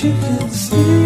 chicken skin.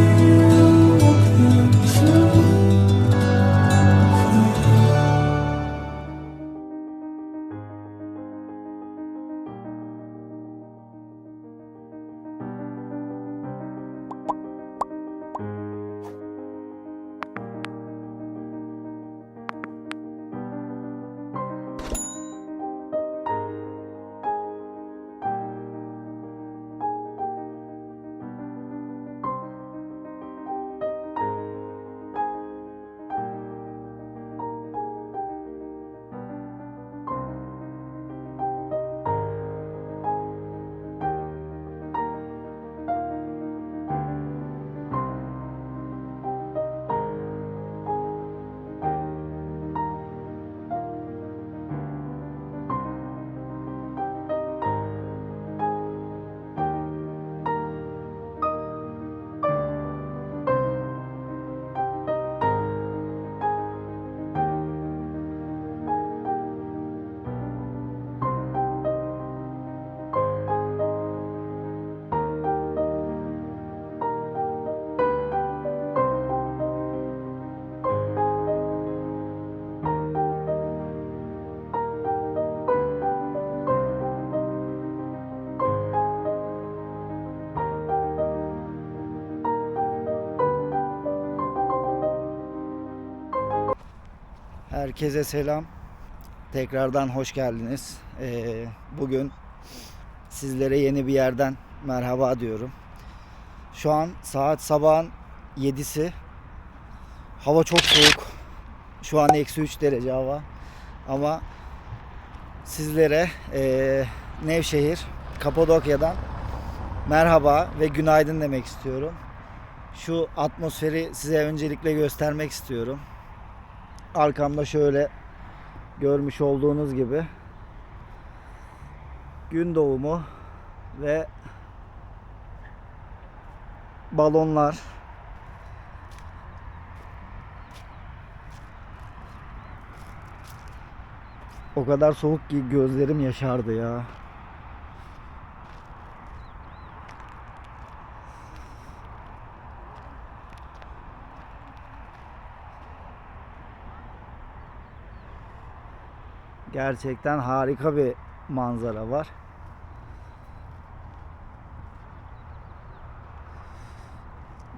Herkese selam. Tekrardan hoş geldiniz. Ee, bugün sizlere yeni bir yerden merhaba diyorum. Şu an saat sabahın 7'si. Hava çok soğuk. Şu an eksi 3 derece hava. Ama sizlere ee, Nevşehir, Kapadokya'dan merhaba ve günaydın demek istiyorum. Şu atmosferi size öncelikle göstermek istiyorum. Arkamda şöyle görmüş olduğunuz gibi gün doğumu ve balonlar o kadar soğuk ki gözlerim yaşardı ya. Gerçekten harika bir manzara var.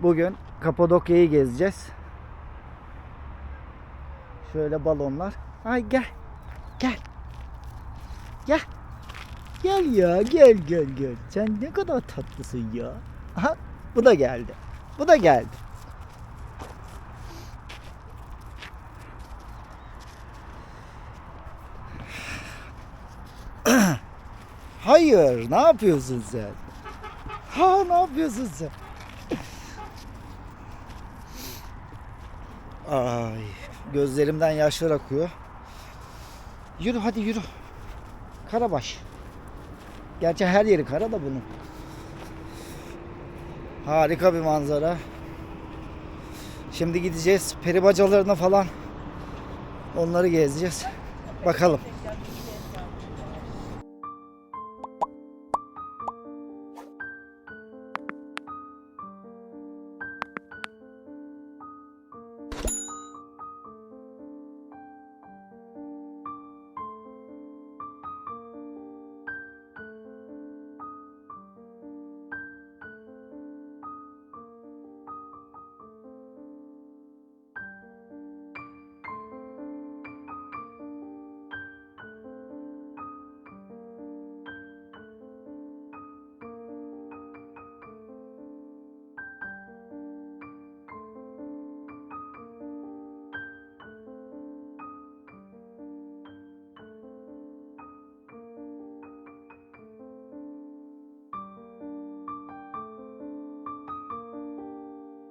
Bugün Kapadokya'yı gezeceğiz. Şöyle balonlar. Ay gel. Gel. Gel. Gel ya gel gel gel. Sen ne kadar tatlısın ya. Aha bu da geldi. Bu da geldi. Hayır, ne yapıyorsun sen? Ha, ne yapıyorsun sen? Ay, gözlerimden yaşlar akıyor. Yürü hadi yürü. Karabaş. Gerçi her yeri kara da bunun. Harika bir manzara. Şimdi gideceğiz peri bacalarına falan. Onları gezeceğiz. Bakalım.